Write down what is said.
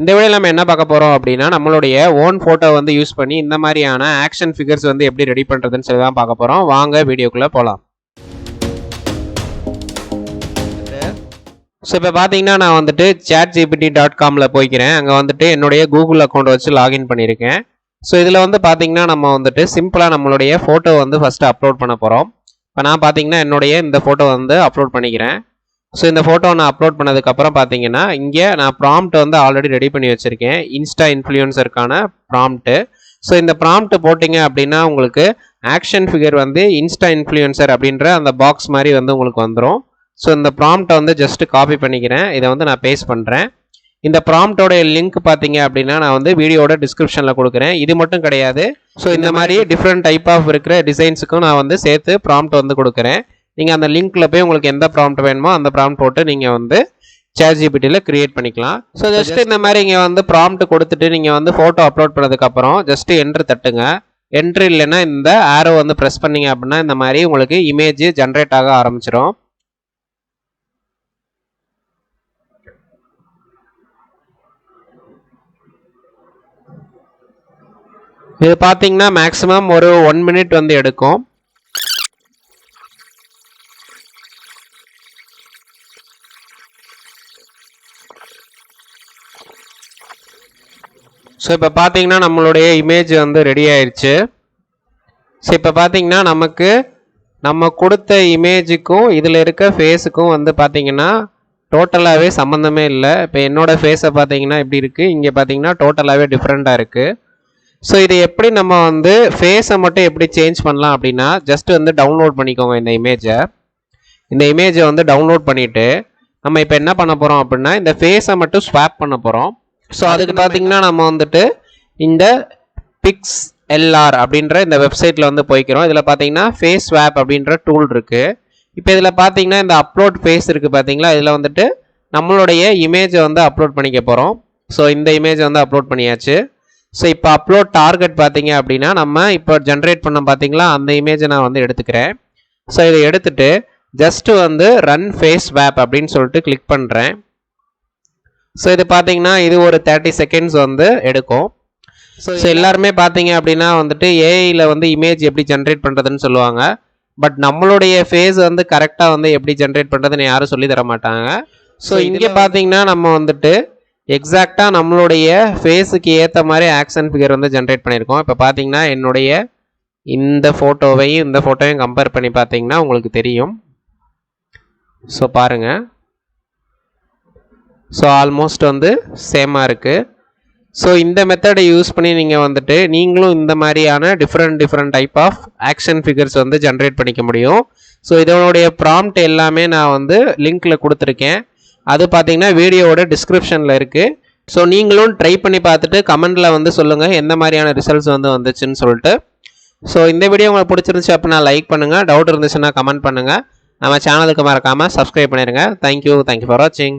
இந்த வீடியோ நம்ம என்ன பார்க்க போகிறோம் அப்படின்னா நம்மளுடைய ஓன் ஃபோட்டோ வந்து யூஸ் பண்ணி இந்த மாதிரியான ஆக்ஷன் ஃபிகர்ஸ் வந்து எப்படி ரெடி பண்ணுறதுன்னு சொல்லி தான் பார்க்க போகிறோம் வாங்க வீடியோக்குள்ளே போகலாம் ஸோ இப்போ பார்த்தீங்கன்னா நான் வந்துட்டு சேட் ஜிபிடி டாட் காமில் போய்க்கிறேன். அங்கே வந்துட்டு என்னுடைய கூகுள் அக்கௌண்ட் வச்சு லாகின் பண்ணியிருக்கேன். ஸோ இதில் வந்து பார்த்தீங்கன்னா நம்ம வந்துட்டு சிம்பிளாக நம்மளுடைய ஃபோட்டோ வந்து ஃபஸ்ட்டு அப்லோட் பண்ண போகிறோம் இப்போ நான் பார்த்தீங்கன்னா என்னுடைய இந்த ஃபோட்டோ வந்து அப்லோட் பண்ணிக்கிறேன். ஸோ இந்த ஃபோட்டோ நான் அப்லோட் பண்ணதுக்கப்புறம் பார்த்தீங்கன்னா இங்கே நான் ப்ராம்ப்ட் வந்து ஆல்ரெடி ரெடி பண்ணி வச்சுருக்கேன். இன்ஸ்டா இன்ஃப்ளூயன்சருக்கான ப்ராம்ப்ட்டு ஸோ இந்த ப்ராம்ப்ட் போட்டிங்க அப்படின்னா உங்களுக்கு ஆக்ஷன் ஃபிகர் வந்து இன்ஸ்டா இன்ஃப்ளூயன்சர் அப்படின்ற அந்த பாக்ஸ் மாதிரி வந்து உங்களுக்கு வந்துடும் ஸோ இந்த ப்ராம்ப்டை வந்து ஜஸ்ட் காப்பி பண்ணிக்கிறேன். இதை வந்து நான் பேஸ்ட் பண்ணுறேன் இந்த ப்ராம்ப்டோடைய லிங்க் பார்த்தீங்க அப்படின்னா நான் வந்து வீடியோட டிஸ்கிரிப்ஷனில் கொடுக்குறேன். இது மட்டும் கிடையாது. ஸோ இந்த மாதிரி டிஃப்ரெண்ட் டைப் ஆஃப் இருக்கிற டிசைன்ஸுக்கும் நான் வந்து சேர்த்து ப்ராம்ப்ட் வந்து கொடுக்குறேன். நீங்கள் அந்த லிங்க்ல போய் உங்களுக்கு எந்த ப்ராம்ப்ட் வேணுமோ அந்த ப்ராம்ப்ட் போட்டு நீங்கள் வந்து சேட் ஜிபிடியில் கிரியேட் பண்ணிக்கலாம். ஸோ ஜஸ்ட் இந்த மாதிரி இங்கே வந்து ப்ராம்ப்ட் கொடுத்துட்டு நீங்கள் வந்து ஃபோட்டோ அப்லோட் பண்ணதுக்கப்புறம் ஜஸ்ட் என்ட்ரு தட்டுங்க. என்ட்ரு இல்லைன்னா இந்த ஆரோ வந்து ப்ரெஸ் பண்ணீங்க அப்படின்னா இந்த மாதிரி உங்களுக்கு இமேஜ் ஜென்ரேட் ஆக ஆரம்பிச்சிடும் இது பார்த்தீங்கன்னா மேக்ஸிமம் ஒரு ஒன் மினிட் வந்து எடுக்கும். ஸோ இப்போ பார்த்தீங்கன்னா நம்மளுடைய இமேஜ் வந்து ரெடி ஆயிடுச்சு ஸோ இப்போ பார்த்தீங்கன்னா நமக்கு நம்ம கொடுத்த இமேஜுக்கும் இதில் இருக்க ஃபேஸுக்கும் வந்து பார்த்தீங்கன்னா டோட்டலாகவே சம்மந்தமே இல்லை. இப்போ என்னோட ஃபேஸை பார்த்தீங்கன்னா எப்படி இருக்குது இங்கே பார்த்தீங்கன்னா டோட்டலாகவே டிஃப்ரெண்ட்டாக இருக்குது ஸோ இது எப்படி நம்ம வந்து ஃபேஸை மட்டும் எப்படி சேஞ்ச் பண்ணலாம் அப்படின்னா ஜஸ்ட் வந்து டவுன்லோட் பண்ணிக்கோங்க இந்த இமேஜை இந்த இமேஜை வந்து டவுன்லோட் பண்ணிவிட்டு நம்ம இப்போ என்ன பண்ண போகிறோம் அப்படின்னா இந்த ஃபேஸை மட்டும் ஸ்வாப் பண்ண போகிறோம் ஸோ அதுக்கு பார்த்தீங்கன்னா நம்ம வந்துட்டு இந்த பிக்ஸ் எல்ஆர் அப்படின்ற இந்த வெப்சைட்டில் வந்து போய்க்கிறோம். இதில் பார்த்தீங்கன்னா ஃபேஸ் ஸ்வாப் அப்படின்ற டூல் இருக்குது இப்போ இதில் பார்த்தீங்கன்னா இந்த அப்லோட் ஃபேஸ் இருக்குது பார்த்தீங்களா இதில் வந்துட்டு நம்மளுடைய இமேஜை வந்து அப்லோட் பண்ணிக்க போகிறோம் ஸோ இந்த இமேஜை வந்து அப்லோட் பண்ணியாச்சு. ஸோ இப்போ அப்லோட் டார்கெட் பார்த்தீங்க அப்படின்னா நம்ம இப்போ ஜென்ரேட் பண்ண பார்த்தீங்களா அந்த இமேஜை நான் வந்து எடுத்துக்கிறேன். ஸோ இதை எடுத்துட்டு ஜஸ்ட் வந்து ரன் ஃபேஸ் வேப் அப்படின்னு சொல்லிட்டு கிளிக் பண்ணுறேன் ஸோ இது பார்த்தீங்கன்னா இது ஒரு தேர்ட்டி செகண்ட்ஸ் வந்து எடுக்கும். ஸோ எல்லாருமே பார்த்தீங்க அப்படின்னா வந்துட்டு ஏஐயில் வந்து இமேஜ் எப்படி ஜென்ரேட் பண்ணுறதுன்னு சொல்லுவாங்க. பட் நம்மளுடைய ஃபேஸ் வந்து கரெக்டாக வந்து எப்படி ஜென்ரேட் பண்ணுறதுன்னு யாரும் சொல்லி தர மாட்டாங்க. ஸோ இங்கே பார்த்தீங்கன்னா நம்ம வந்துட்டு எக்ஸாக்டாக நம்மளுடைய ஃபேஸுக்கு ஏற்ற மாதிரி ஆக்ஷன் ஃபிகர் வந்து ஜென்ரேட் பண்ணியிருக்கோம். இப்போ பார்த்தீங்கன்னா என்னுடைய இந்த ஃபோட்டோவையும் இந்த ஃபோட்டோவையும் கம்பேர் பண்ணி பார்த்தீங்கன்னா உங்களுக்கு தெரியும். ஸோ பாருங்கள் ஸோ ஆல்மோஸ்ட் வந்து சேமாக இருக்குது ஸோ இந்த மெத்தடை யூஸ் பண்ணி நீங்கள் வந்துட்டு நீங்களும் இந்த மாதிரியான different different type of action figures வந்து ஜென்ரேட் பண்ணிக்க முடியும். ஸோ இதனுடைய ப்ராம்ப்ட் எல்லாமே நான் வந்து லிங்க்கில் கொடுத்துருக்கேன். அது பார்த்தீங்கன்னா வீடியோவோட டிஸ்கிரிப்ஷனில் இருக்குது ஸோ நீங்களும் ட்ரை பண்ணி பார்த்துட்டு கமெண்டில் வந்து சொல்லுங்கள் எந்த மாதிரியான ரிசல்ட்ஸ் வந்து வந்துச்சுன்னு சொல்லிட்டு. ஸோ இந்த வீடியோ உங்களுக்கு பிடிச்சிருந்துச்சு அப்படின்னா லைக் பண்ணுங்கள் டவுட் இருந்துச்சுன்னா கமெண்ட் பண்ணுங்கள் நம்ம சேனலுக்கு மறக்காமல் சப்ஸ்கிரைப் பண்ணிடுங்க thank you thank you for வாட்சிங்